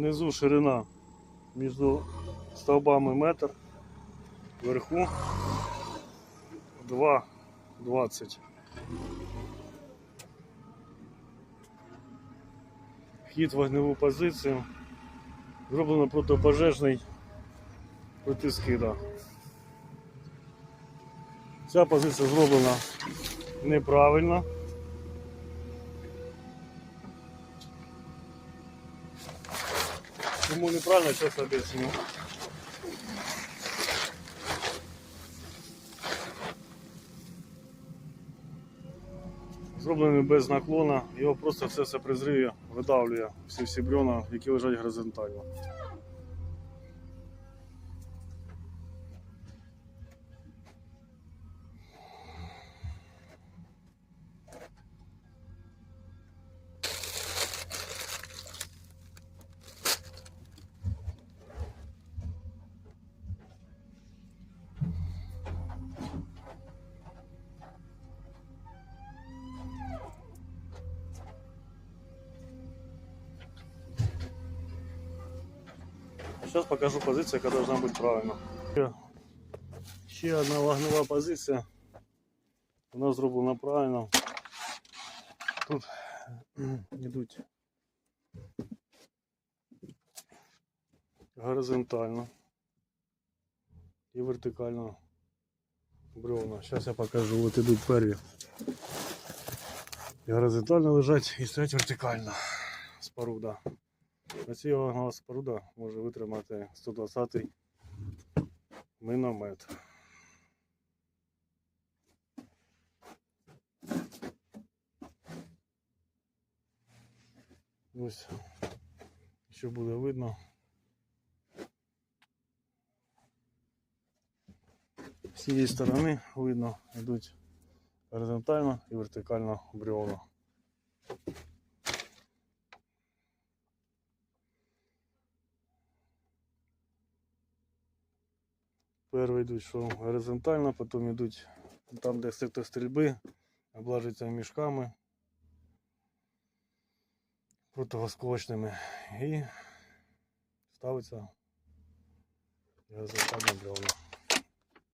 Внизу ширина між стовбами метр, вверху 2,20. Вхід в вогневу позицію. Зроблено протипожежний протискида. Ця позиція зроблена неправильно. Чому неправильно, сейчас объясню. Зроблений без наклона, його просто все все при зриві видавлює всі всі які лежать горизонтально. Сейчас покажу позицию, яка должна бути правильно. Ще- Ще одна вогнева позиція. Вона зроблена правильно. Тут йдуть горизонтально і вертикально бревна. Зараз я покажу. От ідуть перві. І горизонтально лежать і стоять вертикально. Споруда. Оці вогнева споруда може витримати 120-й міномет. Ось, що буде видно. З цієї сторони видно, йдуть горизонтально і вертикально бревна. Перший йдуть, що горизонтально, потім йдуть там, де сектор стрільби, облажуються мішками противосколочними і ставиться горизонтально бревна.